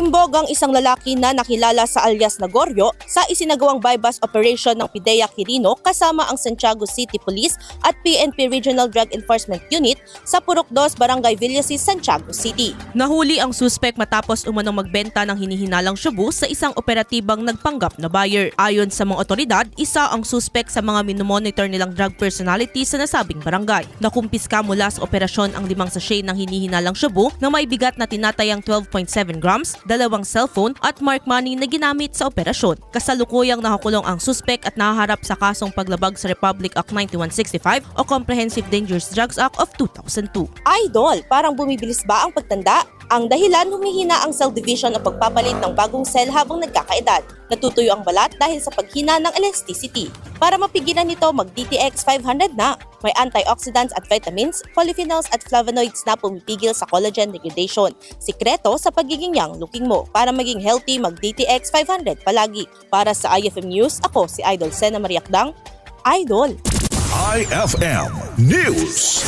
Imbog ang isang lalaki na nakilala sa alias Nagoryo sa isinagawang bypass operation ng Pidea Quirino kasama ang Santiago City Police at PNP Regional Drug Enforcement Unit sa Purok 2, Barangay Villasis, Santiago City. Nahuli ang suspect matapos umanong magbenta ng hinihinalang shabu sa isang operatibang nagpanggap na buyer. Ayon sa mga otoridad, isa ang suspect sa mga minomonitor nilang drug personality sa nasabing barangay. Nakumpiska mula sa operasyon ang limang sachet ng hinihinalang shabu na may bigat na tinatayang 12.7 grams, dalawang cellphone at mark money na ginamit sa operasyon. Kasalukuyang nakakulong ang suspect at nahaharap sa kasong paglabag sa Republic Act 9165 o Comprehensive Dangerous Drugs Act of 2002. Idol, parang bumibilis ba ang pagtanda? Ang dahilan humihina ang cell division o pagpapalit ng bagong cell habang nagkakaedad. Natutuyo ang balat dahil sa paghina ng elasticity. Para mapigilan nito, mag-DTX 500 na. May antioxidants at vitamins, polyphenols at flavonoids na pumipigil sa collagen degradation. Sikreto sa pagiging young looking mo. Para maging healthy, mag-DTX 500 palagi. Para sa IFM News, ako si Idol Sena Mariakdang. Idol! IFM News.